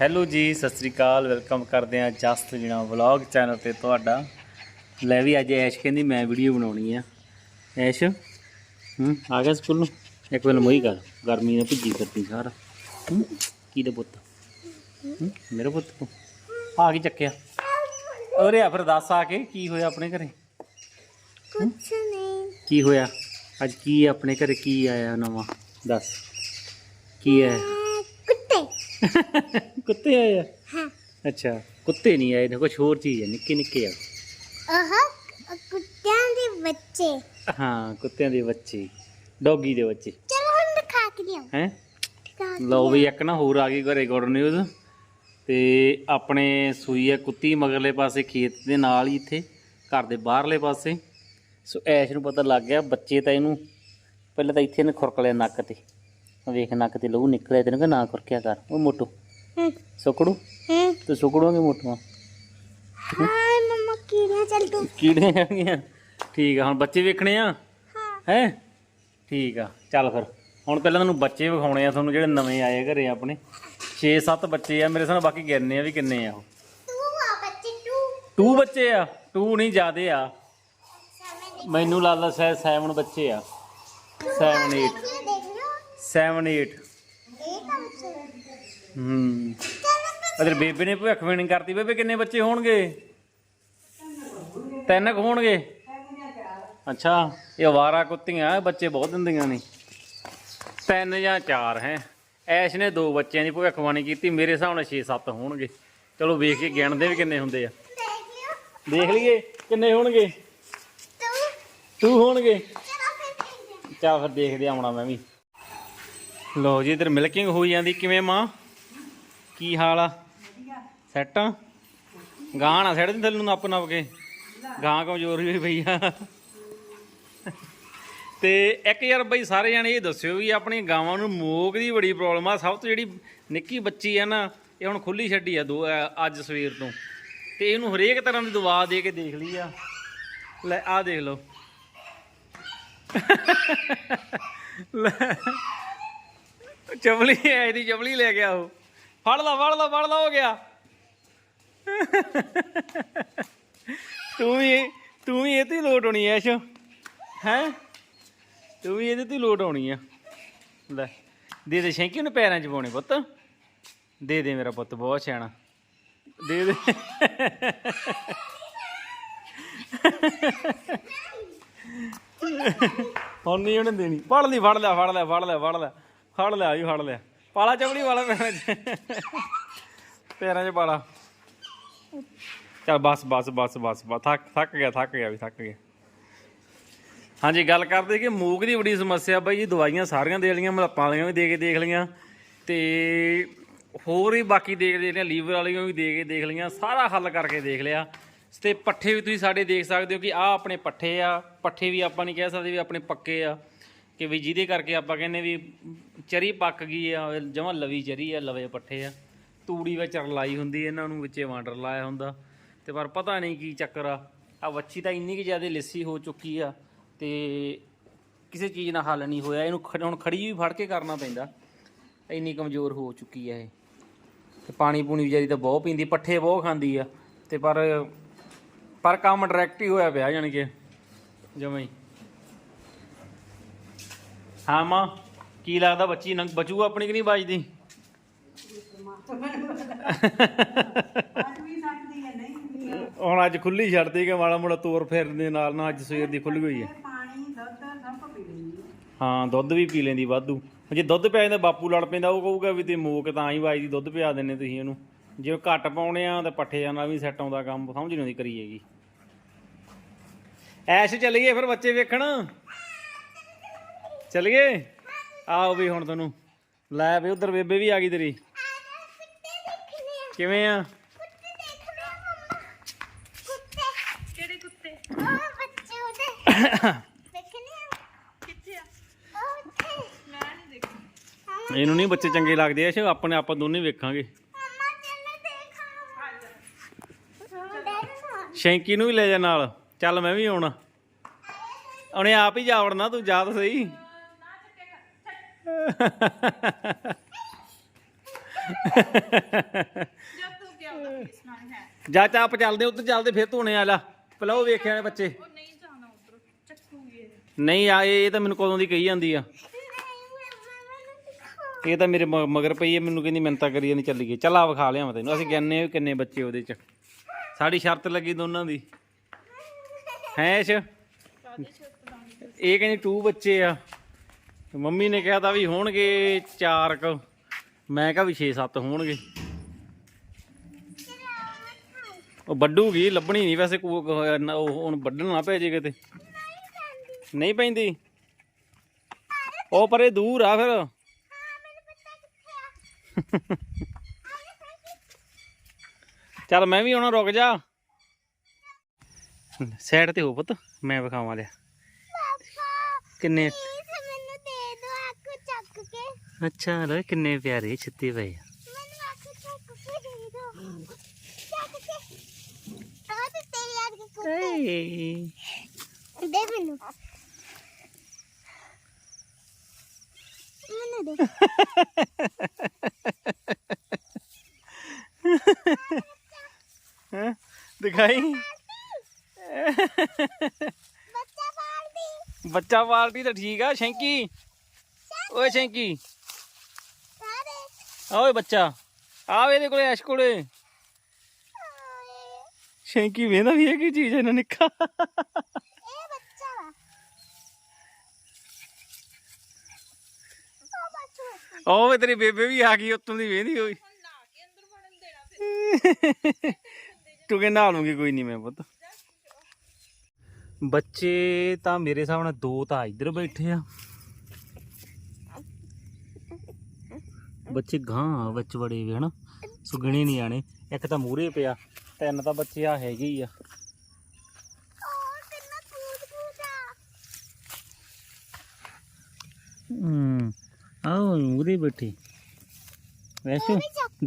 Hello ਜੀ ਸਤਿ ਸ੍ਰੀ ਅਕਾਲ। Welcome ਕਰਦੇ ਆ ਜਸਟ ਜੀਣਾ ਵਲੌਗ ਚੈਨਲ ਤੇ ਤੁਹਾਡਾ। ਲੈ ਵੀ ਅੱਜ ਐਸ਼ ਕਹਿੰਦੀ ਮੈਂ ਵੀਡੀਓ ਬਣਾਉਣੀ ਆ। ਐਸ਼ ਹੂੰ ਆ ਗਿਆ ਸਕੂਲ ਨੂੰ? ਇੱਕ ਵੇਲੇ ਮੋਈ ਕਰ ਗਰਮੀ ਨਾਲ ਭਿੱਜੀ ਕਰਦੀ ਸਾਰਾ। ਹੂੰ ਕੀ ਦੇ ਪੁੱਤ? ਹੂੰ ਮੇਰੇ ਪੁੱਤ ਤੂੰ। ਆ ਕੀ ਚੱਕਿਆ? ਅਰੇ ਆ ਫਿਰ ਦੱਸ ਆ ਕੇ ਕੀ ਹੋਇਆ ਆਪਣੇ ਘਰੇ? ਕੁਛ ਨਹੀਂ। ਕੀ ਹੋਇਆ? ਅੱਜ ਕੀ ਆਪਣੇ ਘਰੇ ਕੀ ਆਇਆ ਨਵਾਂ? ਦੱਸ। ਕੀ ਹੈ ਕੁੱਤੇ ਆਏ ਆ? ਹਾਂ। ਅੱਛਾ ਕੁੱਤੇ ਨਹੀਂ ਆਏ ਨੇ ਕੁਝ ਹੋਰ ਚੀਜ਼ ਹੈ ਨਿੱਕੇ ਨਿੱਕੇ ਆ। ਉਹ ਕੁੱਤਿਆਂ ਦੇ ਬੱਚੇ। ਹਾਂ ਕੁੱਤਿਆਂ ਦੇ ਬੱਚੇ ਡੌਗੀ ਦੇ ਬੱਚੇ। ਚਲੋ ਹੁਣ ਦਿਖਾ ਕੇ ਦਿਓ। ਹੈ? ਲਓ ਵੀ ਇੱਕ ਨਾ ਹੋਰ ਆ ਗਈ ਘਰੇ ਗੁੱਡ ਨਿਊਜ਼। ਤੇ ਆਪਣੇ ਸੂਈ ਹੈ ਕੁੱਤੀ ਮਗਰਲੇ ਪਾਸੇ ਖੇਤ ਦੇ ਨਾਲ ਹੀ ਇੱਥੇ ਘਰ ਦੇ ਬਾਹਰਲੇ ਪਾਸੇ। ਸੋ ਐਸ਼ ਨੂੰ ਪਤਾ ਲੱਗ ਗਿਆ ਬੱਚੇ ਤਾਂ ਇਹਨੂੰ ਪਹਿਲਾਂ ਤਾਂ ਇੱਥੇ ਨੇ ਖੁਰਕ ਲਿਆ ਨੱਕ ਤੇ। ਆਹ ਵੇਖ ਨੱਕ ਤੇ ਲਹੂ ਨਿਕਲਿਆ ਤੈਨੂੰ ਕਿ ਨਾ ਖੁਰਕਿਆ ਕਰ। ਉਹ ਮੋਟੂ। ਹੂੰ। ਸੁਕੜੂ? ਹੂੰ। ਤੇ ਸੁਕੜੂਗੇ ਮੋਟੂਆਂ ਹਾਏ ਮਮਾ ਕੀੜੀਆਂ ਚੱਲ ਤੂੰ। ਕੀੜੇ ਹੈਗੀਆਂ ਠੀਕ ਆ ਹੁਣ ਬੱਚੇ ਵੇਖਣੇ ਆ? ਹਾਂ। ਹੈ? ਠੀਕ ਆ ਚੱਲ ਫਿਰ। ਹੁਣ ਪਹਿਲਾਂ ਤੁਹਾਨੂੰ ਬੱਚੇ ਵਿਖਾਉਣੇ ਆ ਤੁਹਾਨੂੰ ਜਿਹੜੇ ਨਵੇਂ ਆਏ ਘਰੇ ਆਪਣੇ। 6-7 ਬੱਚੇ ਆ ਮੇਰੇ ਸਾਹਮਣੇ ਬਾਕੀ ਗਿਣਨੇ ਆ ਵੀ ਕਿੰਨੇ ਆ ਉਹ। ਤੂੰ ਆ ਬੱਚੇ ਤੂੰ। 2 ਬੱਚੇ ਆ? 2 ਨਹੀਂ ਜ਼ਿਆਦੇ ਆ। ਮੈਨੂੰ ਲੱਗਦਾ ਸ਼ਾਇਦ 7 ਬੱਚੇ ਆ। 7 8 ਦੇਖ ਲਓ 7 8 ਇਹ ਕੰਮ ਸੇ ਹੂੰ। ਅਦਰ ਬੇਬੇ ਨੇ ਭਵਿੱਖਬਾਣੀ ਕਰਤੀ। ਬੇਬੇ ਕਿੰਨੇ ਬੱਚੇ ਹੋਣਗੇ? ਤਿੰਨ ਕੁ ਹੋਣਗੇ। ਅੱਛਾ ਇਹ ਅਵਾਰਾ ਕੁੱਤੀਆਂ ਬੱਚੇ ਬਹੁਤ ਦਿੰਦੀਆਂ ਨੇ। ਤਿੰਨ ਜਾਂ ਚਾਰ ਹੈ। ਐਸ਼ ਨੇ ਦੋ ਬੱਚਿਆਂ ਦੀ ਭਵਿੱਖਬਾਣੀ ਕੀਤੀ। ਮੇਰੇ ਹਿਸਾਬ ਨਾਲ 6-7 ਹੋਣਗੇ। ਚਲੋ ਵੇਖ ਕੇ ਗਿਣਦੇ ਵੀ ਕਿੰਨੇ ਹੁੰਦੇ ਆ। ਦੇਖ ਲਈਏ ਕਿੰਨੇ ਹੋਣਗੇ? ਤੂੰ। ਤੂੰ ਹੋਣਗੇ? ਚਲੋ ਫਿਰ ਦੇਖਦੇ ਆਉਣਾ ਮੈਂ ਵੀ। ਲੋ ਜੀ, ਇਧਰ ਮਿਲਕਿੰਗ ਹੋਈ ਜਾਂਦੀ, ਕਿਵੇਂ ਮਾਂ? ਕੀ ਹਾਲ ਆ? ਸੈੱਟ ਆ? ਗਾਂ ਨਾ ਸੈੱਟ ਦੀ ਥੱਲੇ ਨੂੰ ਨੱਪ ਨੱਪ ਕੇ। ਗਾਂ ਕਮਜ਼ੋਰ ਹੋਈ ਪਈ ਆ। ਤੇ ਇੱਕ ਯਾਰ ਬਈ ਸਾਰੇ ਜਾਣੇ ਇਹ ਦੱਸਿਓ ਵੀ ਆਪਣੀ ਗਾਵਾਂ ਨੂੰ ਮੋਕ ਦੀ ਬੜੀ ਪ੍ਰੋਬਲਮ ਆ। ਸਭ ਤੋਂ ਜਿਹੜੀ ਨਿੱਕੀ ਬੱਚੀ ਆ ਨਾ, ਇਹ ਹੁਣ ਖੁੱਲੀ ਛੱਡੀ ਆ ਦੋ ਅੱਜ ਸਵੇਰ ਤੋਂ। ਤੇ ਇਹਨੂੰ ਹਰੇਕ ਤਰ੍ਹਾਂ ਦੀ ਦਵਾ ਦੇ ਕੇ ਦੇਖ ਲਈ ਆ। ਲੈ ਆ ਦੇਖ ਲਓ। ਲੈ। ਚਪਲੀ ਐ ਦੀ ਚਪਲੀ ਲੈ ਗਿਆ ਉਹ। ਫੜ ਲਾ ਫੜ ਲਾ ਫੜ ਲਾ, ਹੋ ਗਿਆ। ਤੂੰ ਵੀ ਤੂੰ ਵੀ ਇਹ ਤੇ ਹੀ ਲੋਟ ਹੋਣੀ ਐ, ਐਸ਼। ਹੈ? ਤੂੰ ਵੀ ਇਹਦੇ ਤੇ ਹੀ ਲੋਟ ਆਉਣੀ ਆ। ਲੈ, ਦੇ ਦੇ ਸ਼ੈਂਕੀ ਨੂੰ ਪੈਰਾਂ 'ਚ ਪਾਉਣੇ ਪੁੱਤ। ਦੇ ਦੇ ਮੇਰਾ ਪੁੱਤ, ਬਹੁਤ ਸਿਆਣਾ। ਦੇ ਦੇ। ਹੁਣ ਨਹੀਂ ਉਹਨੇ ਦੇਣੀ। ਫੜ ਲਈ, ਫੜ ਲੈ ਫੜ ਲੈ ਫੜ ਲੈ ਫੜ ਲੈ। ਫੜ ਲਿਆ ਜੀ, ਫੜ ਲਿਆ। ਪਾਲਾ ਚਪੜੀ ਵਾਲਾ ਪੈਰਾਂ 'ਚ ਪੈਰਾਂ 'ਚ ਪਾਲਾ। ਚਲ ਬਸ ਬਸ ਬਸ ਬਸ ਬਸ। ਥੱਕ ਥੱਕ ਗਿਆ ਥੱਕ ਗਿਆ ਵੀ, ਥੱਕ ਗਿਆ। ਹਾਂਜੀ, ਗੱਲ ਕਰਦੇ ਕਿ ਮੂਕ ਦੀ ਬੜੀ ਸਮੱਸਿਆ ਬਾਈ ਜੀ, ਦਵਾਈਆਂ ਸਾਰੀਆਂ ਦੇ ਲਈਆਂ ਮਲੱਪਾਂ ਵਾਲੀਆਂ ਵੀ ਦੇ ਕੇ ਦੇਖ ਲਈਆਂ। ਤੇ ਹੋਰ ਵੀ ਬਾਕੀ ਦੇਖ ਦੇ ਲਿਆ ਲੀਵਰ ਵਾਲੀਆਂ ਵੀ ਦੇ ਕੇ ਦੇਖ ਲਈਆਂ, ਸਾਰਾ ਹੱਲ ਕਰਕੇ ਦੇਖ ਲਿਆ। ਤੇ ਪੱਠੇ ਵੀ ਤੁਸੀਂ ਸਾਡੇ ਦੇਖ ਸਕਦੇ ਹੋ ਕਿ ਆਹ ਆਪਣੇ ਪੱਠੇ ਆ, ਪੱਠੇ ਵੀ ਆਪਾਂ ਨਹੀਂ ਕਹਿ ਸਕਦੇ ਵੀ ਆਪਣੇ ਪੱਕੇ ਆ। ਕਿ ਵੀ ਜਿਹਦੇ ਕਰਕੇ ਆਪਾਂ ਕਹਿੰਦੇ ਵੀ ਚਰੀ ਪੱਕ ਗਈ ਆ ਜਮਾਂ ਲਵੀ ਚਰੀ ਆ, ਲਵੇ ਪੱਠੇ ਆ। ਤੂੜੀ ਵਿੱਚ ਚਰ ਲਾਈ ਹੁੰਦੀ ਇਹਨਾਂ ਨੂੰ ਵਿੱਚੇ ਵਾਂਡਰ ਲਾਇਆ ਹੁੰਦਾ। ਤੇ ਪਰ ਪਤਾ ਨਹੀਂ ਕੀ ਚੱਕਰ ਆ। ਆ ਵੱਛੀ ਤਾਂ ਇੰਨੀ ਕਿ ਜ਼ਿਆਦਾ ਲਿੱਸੀ ਹੋ ਚੁੱਕੀ ਆ ਤੇ ਕਿਸੇ ਚੀਜ਼ ਨਾਲ ਹੱਲ ਨਹੀਂ ਹੋਇਆ। ਇਹਨੂੰ ਖੜ- ਹੁਣ ਖੜੀ ਵੀ ਫੜ ਕੇ ਕਰਨਾ ਪੈਂਦਾ। ਇੰਨੀ ਕਮਜ਼ੋਰ ਹੋ ਚੁੱਕੀ ਆ ਇਹ। ਤੇ ਪਾਣੀ ਪੂਣੀ ਵਿਚਾਰੀ ਤਾਂ ਬਹੁਤ ਪੀਂਦੀ, ਪੱਠੇ ਬਹੁਤ ਖਾਂਦੀ ਆ। ਤੇ ਪਰ ਪਰ ਕੰਮ ਡਾਇਰੈਕਟ ਹੀ ਹੋਇਆ ਪਿਆ ਜਾਣੀ ਕਿ, ਜਮਾਂ ਹੀ। ਹਾਂ ਮਾਂ, ਕੀ ਲੱਗਦਾ ਬੱਚੀ ਨੰਗ ਬਚੂ ਆਪਣੀ ਕਿ ਨਹੀਂ ਬਚਦੀ ਹੁਣ ਅੱਜ ਖੁੱਲੀ ਛੱਡਦੀ ਕਿ ਮਾੜਾ ਮੋੜਾ ਤੋਰ ਫੇਰਨ ਦੇ ਨਾਲ ਨਾ ਅੱਜ ਸਵੇਰ ਦੀ ਖੁੱਲ ਗਈ ਹੈ। ਹਾਂ, ਦੁੱਧ ਵੀ ਪੀ ਲੈਂਦੀ ਵਾਧੂ। ਜੇ ਦੁੱਧ ਪਿਆ ਜਾਂਦਾ, ਬਾਪੂ ਲੜ ਪੈਂਦਾ, ਉਹ ਕਹੂਗਾ ਵੀ ਤੇ ਮੋਕ ਤਾਂ ਹੀ ਵਾਜਦੀ, ਦੁੱਧ ਪਿਆ ਦਿੰਨੇ ਤੁਸੀਂ ਇਹਨੂੰ ਜੇ ਉਹ ਘੱਟ ਪਾਉਣੇ ਆ ਤਾਂ ਪੱਠੇ ਨਾਲ ਵੀ ਸੈੱਟ ਆਉਂਦਾ ਕੰਮ, ਸਮਝ ਨਹੀਂ ਆਉਂਦੀ ਕਰੀਏਗੀ ਐਸ਼ ਚੱਲੀਏ ਫਿਰ ਬੱਚੇ ਵੇਖਣ। ਚੱਲੀਏ ਆਓ ਵੀ ਹੁਣ ਤੁਹਾਨੂੰ ਲੈ ਵੀ ਉਧਰ ਬੇਬੇ ਵੀ ਆ ਗਈ ਤੇਰੀ। ਕਿਵੇਂ ਆ? ਕਿਹੜੇ ਕੁੱਤੇ? ਇਹਨੂੰ ਨਹੀਂ ਬੱਚੇ ਚੰਗੇ ਲੱਗਦੇ ਐਸ਼ ਆਪਣੇ ਆਪਾਂ ਦੋਨੇ ਵੇਖਾਂਗੇ। ਚੱਲ ਸ਼ੈਂਕੀ ਨੂੰ ਵੀ ਲੈ ਜਾ ਨਾਲ। ਚੱਲ ਮੈਂ ਵੀ ਆਉਣਾ। ਉਹਨੇ ਆਪ ਹੀ ਜਾ ਵੜਨਾ ਤੂੰ ਜਾ ਤਾਂ ਸਹੀ। ਜਦ ਤੂੰ ਗਿਆ ਉਹਦਾ ਹੈ ਜਾ ਚੱਲਦੇ ਉੱਧਰ ਚੱਲਦੇ ਫਿਰ ਧੋਣੇ ਆ ਲਾ। ਪਹਿਲਾਂ ਉਹ ਵੇਖਿਆ ਨੇ ਬੱਚੇ। ਉਹ ਨਹੀਂ ਜਾਣਾ ਉਧਰ ਚੱਕੂਗੀ ਇਹ। ਨਹੀਂ ਆ ਇਹ ਇਹ ਤਾਂ ਮੈਨੂੰ ਕਦੋਂ ਦੀ ਕਹੀ ਜਾਂਦੀ ਆ। ਇਹ ਤਾਂ ਮੇਰੇ ਮ- ਮਗਰ ਪਈ ਹੈ ਮੈਨੂੰ ਕਹਿੰਦੀ ਮਿੰਤਾ ਕਰੀ ਨਹੀਂ ਚੱਲੀ ਗਈ ਚੱਲ ਆ ਵਿਖਾ ਲਿਆ ਮੈਂ ਤੈਨੂੰ। ਅਸੀਂ ਗਿਣਨੇ ਵੀ ਕਿੰਨੇ ਬੱਚੇ ਉਹਦੇ ਚ। ਸਾਡੀ ਸ਼ਰਤ ਲੱਗੀ ਦੋਨਾਂ ਦੀ। ਹੈ ਸ਼ ਇਹ ਕਹਿੰਦੀ ਟੂ ਬੱਚੇ ਆ। ਮੰਮੀ ਨੇ ਕਿਹਾ ਤਾਂ ਵੀ ਹੋਣਗੇ ਚਾਰ ਕ। ਮੈਂ ਕਿਹਾ ਵੀ 6-7 ਹੋਣਗੇ। ਉਹ ਵੱਡੂਗੀ ਲੱਭਣੀ ਨਹੀਂ ਵੈਸੇ ਕੋ- ਉਹ ਹੁਣ ਵੱਢਣ ਨਾ ਪੈ ਜੇ ਕਿਤੇ। ਨਹੀਂ ਪੈਂਦੀ। ਉਹ ਪਰੇ ਦੂਰ ਆ ਫਿਰ। ਚੱਲ ਮੈਂ ਵੀ ਹੁਣ ਰੁਕ ਜਾ। ਸਾਈਡ ਤੇ ਹੋ ਪੁੱਤ, ਮੈਂ ਵਿਖਾਵਾਂ ਲਿਆ। ਕਿੰਨੇ ਮੈਨੂੰ ਦੇ ਦੋ ਅੱਖ ਚੱਕ ਕੇ ਅੱਛਾ ਲੈ ਕਿੰਨੇ ਪਿਆਰੇ ਛਿੱਤੇ ਪਏ ਆ। ਏ ਦੇ ਮੈਨੂੰ। ਮੈਨੂੰ ਦੇ। ਹੈਂ? ਦਿਖਾਈ। ਬੱਚਾ ਪਾਲ ਦੀ ਬੱਚਾ ਪਾਰਟੀ ਤਾਂ ਠੀਕ ਆ ਸ਼ੈਂਕੀ। ਓਏ ਸ਼ੈਂਕੀ। ਆ ਓਏ ਬੱਚਾ। ਆ ਇਹਦੇ ਕੋਲੇ ਐਸ਼ ਕੋਲੇ। ਸ਼ੈਂਕੀ ਵੇਂਦਾ ਵੀ ਇਹ ਕੀ ਚੀਜ਼ ਹੈ ਨਾ ਨਿੱਕਾ। ਇਹ ਬੱਚਾ ਵਾ। ਉਹ ਤੇਰੀ ਬੇਬੇ ਵੀ ਆ ਗਈ ਉੱਤੋਂ ਦੀ ਵੇਂਦੀ ਹੋਈ। ਕੇ ਤੂੰ ਕਹਿੰਦਾ ਨਹਾ ਲੂੰਗੀ ਕੋਈ ਨਹੀਂ ਮੈਂ ਪੁੱਤ। ਬੱਚੇ ਤਾਂ ਮੇਰੇ ਨਾਲ ਦੋ ਤਾਂ ਇੱਧਰ ਬੈਠੇ ਆ। ਬੱਚੇ ਗਾਂ ਵਿੱਚ ਵੜੇ ਵੇ ਹਨਾ? ਸੁਗਣੇ ਨਹੀਂ ਆਣੇ ਇੱਕ ਤਾਂ ਮੂਰੇ ਪਿਆ ਤਿੰਨ ਤਾਂ ਬੱਚੇ ਆ ਹੈਗੇ ਹੀ ਆ। ਹੂੰ ਆਓ ਮੂਰੇ ਬੈਠੇ। ਵੈਸੇ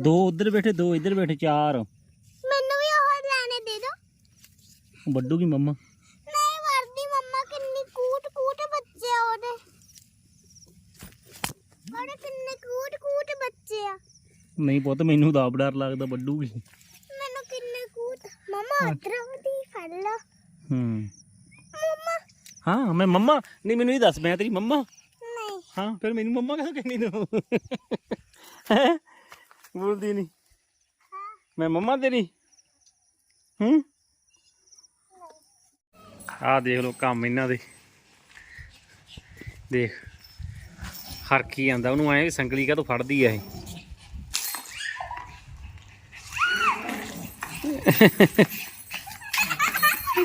ਦੋ ਉੱਧਰ ਬੈਠੇ ਦੋ ਇੱਧਰ ਬੈਠੇ ਚਾਰ। ਮੈਨੂੰ ਵੀ ਉਹ ਲੈਣੇ ਦੇ ਦੋ। ਵੱਡੂਗੀ ਮੰਮਾ ਨਹੀਂ ਵਰਦੀ ਮੰਮਾ ਕਿੰਨੀ ਕੂਟ ਕੂਟ ਬੱਚੇ ਆ ਉਹਦੇ ਉਹਦੇ ਕਿੰਨੇ ਕੂਟ ਕੂਟ ਬੱਚੇ ਆ। ਨਹੀਂ ਪੁੱਤ ਮੈਨੂੰ ਤਾਂ ਆਪ ਡਰ ਲੱਗਦਾ ਵੱਡੂਗੀ। ਮੈਨੂੰ ਕਿੰਨੇ ਕੂਟ ਮੰਮਾ ਉਧਰੋਂ ਦੀ ਫੜ ਲਓ। ਹੂੰ। ਮੰਮਾ। ਹਾਂ ਮੈਂ ਮੰਮਾ। ਨਹੀਂ ਮੈਨੂੰ ਇਹ ਦੱਸ ਮੈਂ ਤੇਰੀ ਮੰਮਾ। ਨਹੀਂ। ਹਾਂ ਫਿਰ ਮੈਨੂੰ ਮੰਮਾ ਕਹਾਂ ਕਹਿੰਦੀ ਤੂੰ? ਹੈਂ? ਬੋਲਦੀ ਨਹੀਂ। ਮੈਂ ਮੰਮਾ ਤੇਰੀ? ਹੂੰ? ਆ ਦੇਖ ਲੋ ਕੰਮ ਇਹਨਾਂ ਦੇ। ਦੇਖ। ਹਰ ਕੀ ਆਂਦਾ ਉਹਨੂੰ ਐ ਵੀ ਸੰਗਲੀ ਕਾ ਤੋਂ ਫੜਦੀ ਆ ਇਹ?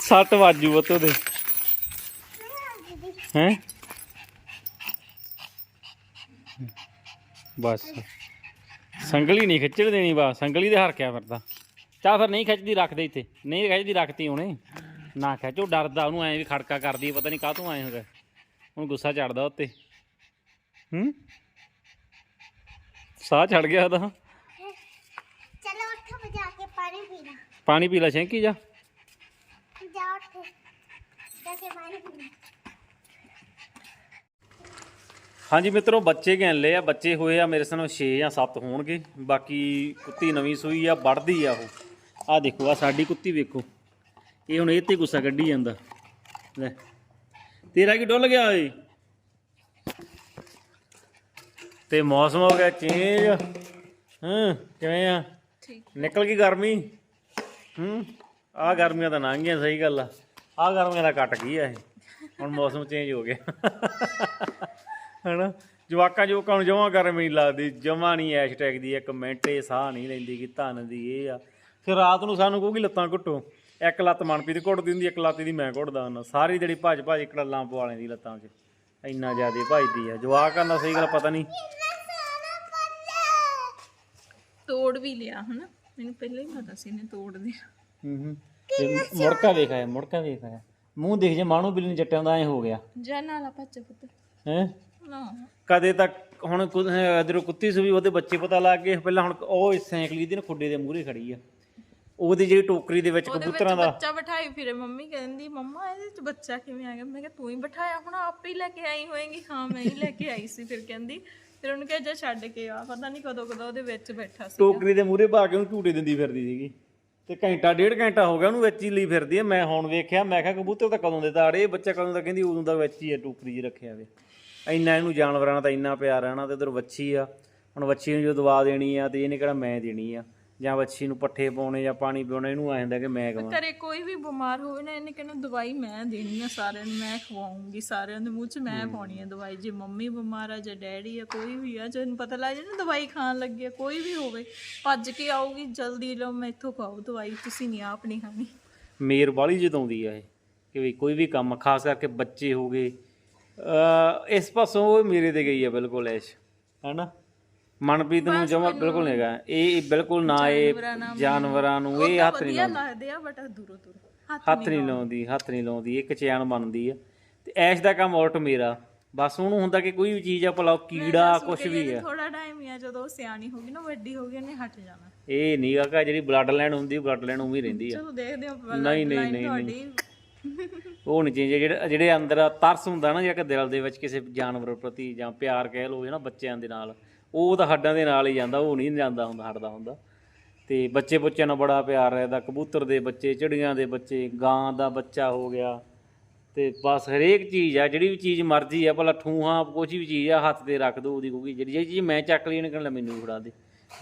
ਸੱਟ ਵਾਜੂ ਉਹ ਤੇ ਹੈ? ਬਸ। ਸੰਗਲੀ ਨਹੀਂ ਖਿੱਚਣ ਦੇਣੀ ਬਾ ਸੰਗਲੀ ਦੇ ਹਰਕਿਆ ਫਿਰਦਾ। ਚਾ ਫਿਰ ਨਹੀਂ ਖਿੱਚਦੀ ਰੱਖਦੇ ਇੱਥੇ। ਨਹੀਂ ਖਿੱਚਦੀ ਰੱਖਤੀ ਉਹਨੇ। ਨਾ ਖਿੱਚੋ ਡਰਦਾ ਉਹਨੂੰ ਐਂ ਵੀ ਖੜਕਾ ਕਰਦੀ ਹੈ, ਪਤਾ ਨਹੀਂ ਕਾਹਤੋਂ ਆਏ ਹੁੰਦਾ ਹੁਣ ਗੁੱਸਾ ਚੜਦਾ ਉੱਤੇ। ਹੂੰ? ਸਾਹ ਚੜ ਗਿਆ ਉਹਦਾ। ਚਲੋ ਉੱਠੋ ਬਜਾ ਕੇ ਪਾਣੀ ਪੀਣਾ ਪਾਣੀ ਪੀ ਲੈ ਸ਼ੈਂਕੀ ਜਾ। ਜਾ ਉੱਠੋ। ਜਾ ਕੇ ਪਾਣੀ ਪੀਣਾ ਹਾਂਜੀ ਮਿੱਤਰੋ ਬੱਚੇ ਗਿਣ ਲਏ ਆ ਬੱਚੇ ਹੋਏ ਆ ਮੇਰੇ ਸਾਨੂੰ 6 ਜਾਂ 7 ਹੋਣਗੇ। ਬਾਕੀ ਕੁੱਤੀ ਨਵੀਂ ਸੂਈ ਆ ਵੜਦੀ ਆ ਉਹ। ਆ ਦੇਖੋ ਆ ਸਾਡੀ ਕੁੱਤੀ ਵੇਖੋ। ਇਹ ਹੁਣ ਇਹ ਤੇ ਗੁੱਸਾ ਕੱਢੀ ਜਾਂਦਾ। ਲੈ। ਤੇਰਾ ਕੀ ਡੁੱਲ ਗਿਆ ਓਏ? ਤੇ ਮੌਸਮ ਹੋ ਗਿਆ ਚੇਂਜ ਹਾਂ ਕਿਵੇਂ ਆ? ਠੀਕ। ਨਿਕਲ ਗਈ ਗਰਮੀ? ਹੂੰ ਆ ਗਰਮੀਆਂ ਤਾਂ ਲੰਘ ਗਈਆਂ ਸਹੀ ਗੱਲ ਆ। ਆ ਗਰਮੀਆਂ ਦਾ ਕੱਟ ਗਈ ਆ ਇਹ? ਹੁਣ ਮੌਸਮ ਚੇਂਜ ਹੋ ਗਿਆ। ਹਨਾ? ਜਵਾਕਾਂ ਜੋਕਾਂ ਨੂੰ ਜਮਾਂ ਗਰਮੀ ਨਹੀਂ ਲੱਗਦੀ ਜਮਾ ਨਹੀਂ ਹੈਸ਼ਟੈਗ ਦੀ ਇੱਕ ਮਿੰਟ ਇਹ ਸਾਹ ਨਹੀਂ ਲੈਂਦੀ ਕਿ ਧੰਨ ਦੀ ਇਹ ਆ। ਫਿਰ ਰਾਤ ਨੂੰ ਸਾਨੂੰ ਕਹੂਗੀ ਲੱਤਾਂ ਘੁੱਟੋ। ਇੱਕ ਲੱਤ ਮਨਪ੍ਰੀਤ ਘੁੱਟਦੀ ਹੁੰਦੀ ਇੱਕ ਲੱਤ ਦੀ ਮੈਂ ਘੁੱਟਦਾ ਹੁੰਦਾ। ਸਾਰੀ ਜਿਹੜੀ ਭੱਜ ਭੱਜ ਕੜਲਾਂ ਪਵਾ ਲੈਂਦੀ ਲੱਤਾਂ 'ਚ। ਇੰਨਾ ਜ਼ਿਆਦਾ ਭੱਜਦੀ ਆ। ਜਵਾਕਾਂ ਦਾ ਸਹੀ ਗੱਲ ਪਤਾ ਨਹੀਂ ਤੋੜ ਵੀ ਲਿਆ ਹਨਾ? ਮੈਨੂੰ ਪਹਿਲਾਂ ਹੀ ਪਤਾ ਸੀ ਨੇ ਤੋੜ ਦਿਆ ਹੂੰ ਹੂੰ। ਤੇ ਮੁੜਕਾ ਵੇਖ ਆਇਆ ਮੁੜਕਾ ਆਇਆ। ਮੂੰਹ ਦੇਖ ਜੇ ਮਾਣੂ ਬਿੱਲੀ ਨੇ ਜੱਟਿਆਂ ਦਾ ਐ ਹੋ ਗਿਆ। ਜਾ ਨਾਲਾ ਪੱਚ ਪੁੱਤ। ਹੈ? ਨਾ। ਕਦੇ ਤੱਕ ਹੁਣ ਇਧਰੋਂ ਕੁੱਤੀ ਸੁਵੀ ਉਹਦੇ ਬੱਚੇ ਪਤਾ ਲੱਗ ਗਏ। ਪਹਿਲਾਂ ਹੁਣ ਉਹ ਸਾਈਕਲੀ ਦੀ ਨਾ ਖੁੱਡੇ ਦੇ ਮੂਹਰੇ ਖੜੀ ਆ। ਉਹਦੀ ਜਿਹੜੀ ਟੋਕਰੀ ਦੇ ਵਿੱਚ ਉਹਦੇ ਵਿੱਚ ਕਬੂਤਰਾਂ ਦਾ ਬੱਚਾ ਬਿਠਾਈ ਫਿਰੇ। ਮੰਮੀ ਕਹਿੰਦੀ ਮੰਮਾ ਇਹਦੇ ਵਿੱਚ ਬੱਚਾ ਕਿਵੇਂ ਆ ਗਿਆ? ਮੈਂ ਕਿਹਾ ਤੂੰ ਹੀ ਬਿਠਾਇਆ ਹੁਣ ਆਪੇ ਹੀ ਲੈ ਕੇ ਆਈ ਹੋਏਗੀ। ਹਾਂ ਮੈਂ ਹੀ ਲੈ ਕੇ ਆਈ ਸੀ। ਫਿਰ ਕਹਿੰਦੀ ਫਿਰ ਉਹਨੂੰ ਕਿਹਾ, ਜਾ ਛੱਡ ਕੇ ਆ। ਪਤਾ ਨਹੀਂ ਕਦੋਂ ਕਦੋਂ ਉਹਦੇ ਵਿੱਚ ਬੈਠਾ ਸੀ ਟੋਕਰੀ ਦੇ ਮੂਹਰੇ ਪਾ ਕੇ ਉਹਨੂੰ ਝੂਟੇ ਦਿੰਦੀ ਫਿਰਦੀ ਸੀਗੀ। ਤੇ ਘੰਟਾ, ਡੇਢ ਘੰਟਾ ਹੋ ਗਿਆ ਉਹਨੂੰ ਵਿੱਚ ਹੀ ਲਈ ਫਿਰਦੀ ਹੈ ਮੈਂ ਹੁਣ ਵੇਖਿਆ, ਮੈਂ ਕਿਹਾ, ਕਬੂਤਰ ਤਾਂ ਕਦੋਂ ਦੇ ਤਾੜੇ? ਇਹ ਬੱਚਾ ਕਦੋਂ ਦਾ ਕਹਿੰਦੀ, ਉਦੋਂ ਦਾ ਵਿੱਚ ਹੀ ਹੈ ਟੋਕਰੀ 'ਚ ਰੱਖਿਆ ਵੇ। ਇੰਨਾ ਇਹਨੂੰ ਜਾਨਵਰਾਂ ਦਾ ਇੰਨਾ ਪਿਆਰ ਆ ਨਾ, ਤੇ ਉਧਰ ਵੱਛੀ ਆ। ਹੁਣ ਵੱਛੀ ਨੂੰ ਜੋ ਦਵਾ ਦੇਣੀ ਆ, ਤੇ ਇਹਨੇ ਕਿਹੜਾ ਮੈਂ ਦੇਣੀ ਆ? ਜਾਂ ਵੱਛੀ ਨੂੰ ਪੱਠੇ ਪਾਉਣੇ ਜਾਂ ਪਾਣੀ ਪਿਉਣਾ ਇਹਨੂੰ ਆ ਜਾਂਦਾ ਕਿ ਮੈਂ ਕਵਾਂ ਘਰੇ ਕੋਈ ਵੀ ਬਿਮਾਰ ਹੋਵੇ ਨਾ ਇਹਨੇ ਕਹਿੰਦਾ ਦਵਾਈ ਮੈਂ ਦੇਣੀ ਆ ਸਾਰਿਆਂ ਨੂੰ ਮੈਂ ਖਵਾਉਂਗੀ ਸਾਰਿਆਂ ਦੇ ਮੂੰਹ 'ਚ ਮੈਂ ਪਾਉਣੀ ਆ ਦਵਾਈ। ਜੇ ਮੰਮੀ ਬਿਮਾਰ ਆ ਜਾਂ ਡੈਡੀ ਆ ਕੋਈ ਵੀ ਆ ਜੇ ਇਹਨੂੰ ਪਤਾ ਲੱਗ ਜਾਏ ਨਾ ਦਵਾਈ ਖਾਣ ਲੱਗੀ ਕੋਈ ਵੀ ਹੋਵੇ ਭੱਜ ਕੇ ਆਊਗੀ ਜਲਦੀ ਲਓ ਮੈਥੋਂ ਖਾਓ ਦਵਾਈ ਤੁਸੀਂ ਨਹੀਂ ਆਪ ਨਹੀਂ ਖਾਣੀ। ਮੇਰ ਵਾਲੀ ਜਤਾਉਂਦੀ ਆ ਇਹ ਕਿ ਵੀ ਕੋਈ ਵੀ ਕੰਮ ਖਾਸ ਕਰਕੇ ਬੱਚੇ ਹੋ ਗਏ ਅ ਇਸ ਪਾਸੋਂ ਉਹ ਮੇਰੇ ਤੇ ਗਈ ਆ ਬਿਲਕੁਲ ਐਸ਼ ਹੈਨਾ? ਮਨਪ੍ਰੀਤ ਨੂੰ ਜਮਾ ਬਿਲਕੁਲ ਨਹੀਂ ਹੈਗਾ। ਇਹ ਬਿਲਕੁਲ ਨਾ ਇਹ ਜਾਨਵਰਾਂ ਨੂੰ ਇਹ ਹੱਥ ਨਹੀਂ ਵਧੀਆ ਲੱਗਦੇ ਆ ਬਟ ਦੂਰੋਂ ਦੂਰੋਂ ਹੱਥ ਨਹੀਂ ਲਾਉਂਦੀ। ਹੱਥ ਨਹੀਂ ਲਾਉਂਦੀ ਇੱਕ ਚੈਨ ਬਣਦੀ ਆ। ਤੇ ਐਸ਼ ਦਾ ਕੰਮ ਉਲਟ ਮੇਰਾ। ਬਸ ਉਹਨੂੰ ਹੁੰਦਾ ਕਿ ਕੋਈ ਵੀ ਚੀਜ਼ ਆ ਭਲਾ ਕੀੜਾ ਕੁਝ ਵੀ ਆ। ਥੋੜਾ ਟਾਈਮ ਹੀ ਆ ਜਦੋਂ ਸਿਆਣੀ ਹੋ ਗਈ ਨਾ ਵੱਡੀ ਹੋ ਗਈ ਇਹਨੇ ਹਟ ਜਾਣਾ। ਇਹ ਨਹੀਂ ਹੈਗਾ ਜਿਹੜੀ ਬਲੱਡ ਲਾਈਨ ਹੁੰਦੀ ਬਲੱਡ ਲਾਈਨ ਉਵੇਂ ਰਹਿੰਦੀ ਆ। ਚਲੋ ਦੇਖਦੇ ਹਾਂ ਨਹੀਂ ਨਹੀਂ ਨਹੀਂ ਤੁਹਾਡੀ। ਉਹ ਨਹੀਂ ਚੇਂਜ ਜਿਹੜੇ ਜਿਹੜੇ ਅੰਦਰ ਤਰਸ ਹੁੰਦਾ ਨਾ ਜਿਹੜਾ ਦਿਲ ਦੇ ਵਿੱਚ ਕਿਸੇ ਜਾਨਵਰ ਪ੍ਰਤੀ ਜਾਂ ਪਿਆਰ ਕਹਿ ਲਓ ਨਾ ਬੱਚਿਆਂ ਦੇ ਨਾਲ ਉਹ ਤਾਂ ਹੱਡਾਂ ਦੇ ਨਾਲ ਹੀ ਜਾਂਦਾ, ਉਹ ਨਹੀਂ ਜਾਂਦਾ ਹੁੰਦਾ, ਹੱਟਦਾ ਹੁੰਦਾ। ਤੇ ਬੱਚੇ ਬੱਚਿਆਂ ਨਾਲ ਬੜਾ ਪਿਆਰ ਰਹਿੰਦਾ, ਕਬੂਤਰ ਦੇ ਬੱਚੇ, ਚਿੜੀਆਂ ਦੇ ਬੱਚੇ, ਗਾਂ ਦਾ ਬੱਚਾ ਹੋ ਗਿਆ। ਤੇ ਬਸ ਹਰੇਕ ਚੀਜ਼ ਆ, ਜਿਹੜੀ ਵੀ ਚੀਜ਼ ਮਰਜ਼ੀ ਆ, ਭਲਾ ਠੂਹਾਂ, ਕੁਛ ਵੀ ਚੀਜ਼ ਆ, ਹੱਥ ਤੇ ਰੱਖ ਦੋ ਉਹਦੀ ਕੋਈ ਜਿਹੜੀ ਜਿਹੜੀ ਚੀਜ਼ ਮੈਂ ਚੱਕ ਲਈ, ਇਹਨੇ ਕਹਿੰਦਾ ਮੈਨੂੰ ਵੀ ਫੜਾ ਦੇ।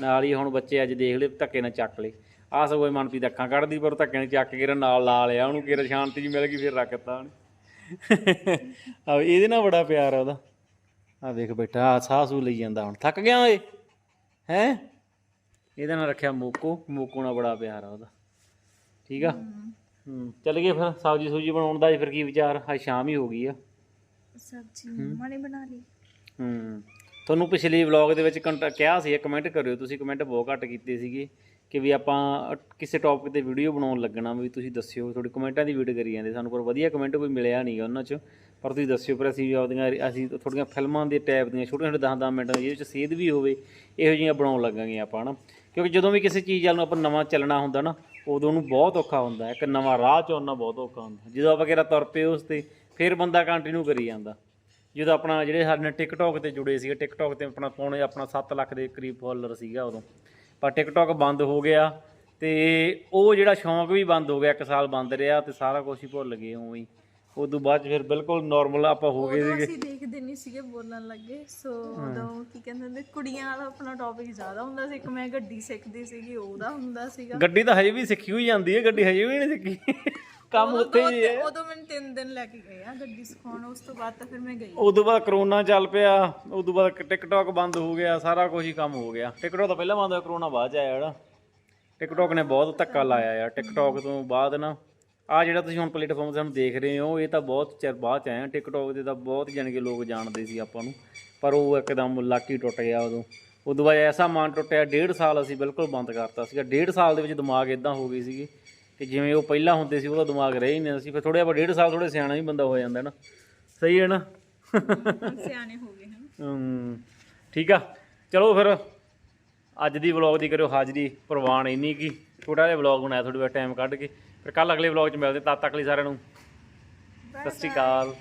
ਨਾਲ ਹੀ ਹੁਣ ਬੱਚੇ ਅੱਜ ਦੇਖ ਲਏ, ਧੱਕੇ ਨਾਲ ਚੱਕ ਲਏ। ਆ ਸਗੋਂ ਇਹ ਮਨਪ੍ਰੀਤ ਅੱਖਾਂ ਕੱਢਦੀ, ਪਰ ਉਹ ਧੱਕੇ ਨਾਲ ਚੱਕ ਕੇ ਇਹਦੇ ਨਾਲ ਲਾ ਲਿਆ। ਉਹਨੂੰ ਕਿਹੜਾ ਸ਼ਾਂਤੀ ਜੀ ਮਿਲ ਗਈ, ਫਿਰ ਰੱਖਤਾ ਉਹਨੇ। ਆ ਇਹਦੇ ਨਾਲ ਬੜਾ ਪਿਆਰ ਆ ਉਹਦਾ। ਆ ਵੇਖ ਬੈਠਾ ਆ ਸਾਹ ਸੂ ਲਈ ਜਾਂਦਾ ਹੁਣ। ਥੱਕ ਗਿਆ ਓਏ? ਹੈ? ਇਹਦੇ ਨਾਲ ਰੱਖਿਆ ਮੋਕੋ ਮੋਕੋ ਨਾਲ ਬੜਾ ਪਿਆਰ ਆ ਉਹਦਾ। ਠੀਕ ਆ? ਹੂੰ ਚੱਲ ਗਏ ਫਿਰ ਸਬਜੀ ਸੂਜੀ ਬਣਾਉਣ ਦਾ ਫਿਰ ਕੀ ਵਿਚਾਰ? ਅੱਜ ਸ਼ਾਮ ਹੀ ਹੋ ਗਈ ਆ। ਸਬਜ਼ੀ ਮੰਮਾ ਨੇ ਬਣਾ ਲਈ। ਹੂੰ। ਤੁਹਾਨੂੰ ਪਿਛਲੇ ਵਲੌਗ ਦੇ ਵਿੱਚ ਕਿਹਾ ਸੀ ਕਮੈਂਟ ਕਰਿਓ ਤੁਸੀਂ ਕਮੈਂਟ ਬਹੁਤ ਘੱਟ ਕੀਤੇ ਸੀਗੇ ਕਿ ਵੀ ਆਪਾਂ ਕਿਸੇ ਟੌਪਿਕ ਤੇ ਵੀਡੀਓ ਬਣਾਉਣ ਲੱਗਣਾ ਵੀ ਤੁਸੀਂ ਦੱਸਿਓ ਤੁਹਾਡੇ ਕਮੈਂਟਾਂ ਦੀ ਵੀਡੀਓ ਕਰੀ ਜਾਂਦੇ। ਸਾਨੂੰ ਪਰ ਵਧੀਆ ਕਮੈਂਟ ਕੋਈ ਮਿਲਿਆ ਨਹੀਂਗਾ ਉਹਨਾਂ 'ਚ। ਪਰ ਤੁਸੀਂ ਦੱਸਿਓ ਪਰ ਅਸੀਂ ਆਪਦੀਆਂ ਅਸੀਂ ਥੋੜੀਆਂ ਫਿਲਮਾਂ ਦੇ ਟਾਈਪ ਦੀਆਂ, ਛੋਟੀਆਂ ਛੋਟੀਆਂ 10-10 ਮਿੰਟਾਂ ਦੀਆਂ ਜਿਹਦੇ ਵਿੱਚ ਸੇਧ ਵੀ ਹੋਵੇ, ਇਹੋ ਜਿਹੀਆਂ ਬਣਾਉਣ ਲੱਗਾਂਗੇ ਆਪਾਂ, ਹਨਾ? ਕਿਉਂਕਿ ਜਦੋਂ ਵੀ ਕਿਸੇ ਚੀਜ਼ ਵੱਲ ਨੂੰ ਆਪਾਂ ਨਵਾਂ ਚੱਲਣਾ ਹੁੰਦਾ ਨਾ, ਉਦੋਂ ਨੂੰ ਬਹੁਤ ਔਖਾ ਹੁੰਦਾ, ਇੱਕ ਨਵਾਂ ਰਾਹ ਚੁਣਨਾ ਬਹੁਤ ਔਖਾ ਹੁੰਦਾ। ਜਦੋਂ ਆਪਾਂ ਕਿਹੜਾ ਤੁਰ ਪਏ ਉਸ ਤੇ, ਫਿਰ ਬੰਦਾ ਕੰਟੀਨਿਊ ਕਰੀ ਜਾਂਦਾ। ਜਦੋਂ ਆਪਣਾ ਜਿਹੜੇ ਸਾਡੇ ਨਾਲ ਟਿਕਟੌਕ ਤੇ ਜੁੜੇ ਸੀਗੇ ਟਿਕਟੌਕ ਤੇ ਆਪਣਾ ਪੌਣੇ, ਆਪਣਾ 7 ਲੱਖ ਦੇ ਕਰੀਬ ਫਾਲੋਅਰ ਸੀਗਾ ਉਦੋਂ। ਪਰ ਟਿਕਟੌਕ ਬੰਦ ਹੋ ਗਿਆ ਤੇ ਉਹ ਜਿਹੜਾ ਸ਼ੌਂਕ ਵੀ ਬੰਦ ਹੋ ਗਿਆ, ਇੱਕ ਸਾਲ ਬੰਦ ਰਿਹਾ ਤੇ ਸਾਰਾ ਕੁਝ ਹੀ ਭੁੱਲ ਗਏ ਉਵੇਂ ਹੀ। ਉਦੋਂ ਬਾਅਦ 'ਚ ਫਿਰ ਬਿਲਕੁਲ ਨਾਰਮਲ ਆਪਾਂ ਹੋ ਗਏ ਉਦੋਂ ਸੀਗੇ। ਅਸੀਂ ਦੇਖਦੇ ਨਹੀਂ ਸੀਗੇ ਬੋਲਣ ਲੱਗੇ। ਸੋ ਉਦੋਂ ਕੀ ਕਹਿੰਦੇ ਹੁੰਦੇ ਕੁੜੀਆਂ ਵਾਲਾ ਆਪਣਾ ਟੌਪਿਕ ਜ਼ਿਆਦਾ ਹੁੰਦਾ ਸੀ। ਇੱਕ ਮੈਂ ਗੱਡੀ ਸਿੱਖਦੀ ਸੀਗੀ ਉਹਦਾ ਹੁੰਦਾ ਸੀਗਾ। ਗੱਡੀ ਤਾਂ ਹਜੇ ਵੀ ਸਿੱਖੀ ਹੋਈ ਜਾਂਦੀ ਹੈ ਗੱਡੀ ਹਜੇ ਵੀ ਨਹੀਂ ਸਿੱਖੀ। ਕੰਮ ਉੱਥੇ ਹੀ ਹੈ। ਉਦੋਂ ਮੈਨੂੰ ਤਿੰਨ ਦਿਨ ਲੈ ਕੇ ਗਏ ਆ ਗੱਡੀ ਸਿਖਾਉਣ ਉਸ ਤੋਂ ਬਾਅਦ ਤਾਂ ਫਿਰ ਮੈਂ ਗਈ। ਉਦੋਂ ਬਾਅਦ ਕਰੋਨਾ ਚੱਲ ਪਿਆ ਉਦੋਂ ਬਾਅਦ ਟਿਕਟੌਕ ਬੰਦ ਹੋ ਗਿਆ ਸਾਰਾ ਕੁਝ ਹੀ ਕੰਮ ਹੋ ਗਿਆ। ਟਿਕਟੌਕ ਤਾਂ ਪਹਿਲਾਂ ਬੰਦ ਹੋਇਆ ਕਰੋਨਾ ਬਾਅਦ ਚ ਆਇਆ ਜਿਹੜਾ। ਟਿਕਟੌਕ ਨੇ ਬਹੁਤ ਧੱਕਾ ਲਾਇਆ ਯਾਰ ਟਿਕਟੌਕ ਤੋਂ ਬਾਅਦ ਨਾ। ਆ ਜਿਹੜਾ ਤੁਸੀਂ ਹੁਣ ਪਲੇਟਫਾਰਮ ਤੇ ਸਾਨੂੰ ਦੇਖ ਰਹੇ ਹੋ ਇਹ ਤਾਂ ਬਹੁਤ ਚਿਰ ਬਾਅਦ ਚ ਆਇਆ ਟਿਕਟੌਕ ਦੇ ਤਾਂ ਬਹੁਤ ਜਾਣ ਕੇ ਲੋਕ ਜਾਣਦੇ ਸੀ ਆਪਾਂ ਨੂੰ ਪਰ ਉਹ ਇੱਕਦਮ ਲਾਕੀ ਟੁੱਟ ਗਿਆ ਉਦੋਂ। ਉਦੋਂ ਬਾਅਦ ਐਸਾ ਮਨ ਟੁੱਟਿਆ ਡੇਢ ਸਾਲ ਅਸੀਂ ਬਿਲਕੁਲ ਬੰਦ ਕਰਤਾ ਸੀਗਾ। ਡੇਢ ਸਾਲ ਦੇ ਵਿੱਚ ਦਿਮਾਗ ਇਦਾਂ ਹੋ ਗਈ ਸੀਗੀ ਕਿ ਜਿਵੇਂ ਉਹ ਪਹਿਲਾਂ ਹੁੰਦੇ ਸੀ ਉਹਦਾ ਦਿਮਾਗ ਰਹਿ ਹੀ ਨਹੀਂ ਸੀ। ਫਿਰ ਥੋੜੇ ਆਪਾਂ ਡੇਢ ਸਾਲ ਥੋੜੇ ਸਿਆਣਾ ਵੀ ਬੰਦਾ ਹੋ ਜਾਂਦਾ ਨਾ। ਸਹੀ ਹੈ ਨਾ? ਸਿਆਣੇ ਹੋ ਗਏ ਹਮ, ਠੀਕ ਆ। ਚਲੋ ਫਿਰ ਅੱਜ ਦੀ ਵਲੌਗ ਦੀ ਕਰਿਓ ਹਾਜ਼ਰੀ ਪ੍ਰਵਾਨ ਇੰਨੀ ਕੀ। ਛੋਟਾ ਜਿਹਾ ਵਲੌਗ ਬਣਾਇਆ ਥੋੜੀ ਵਾਰ ਟਾਈਮ ਕੱਢ ਕੇ। ਫਿਰ ਕੱਲ ਅਗਲੇ ਵਲੌਗ 'ਚ ਮਿਲਦੇ ਤਦ ਤੱਕ ਲਈ ਸਾਰਿਆਂ ਨੂੰ ਸਤਿ ਸ਼੍ਰੀ ਅਕਾਲ।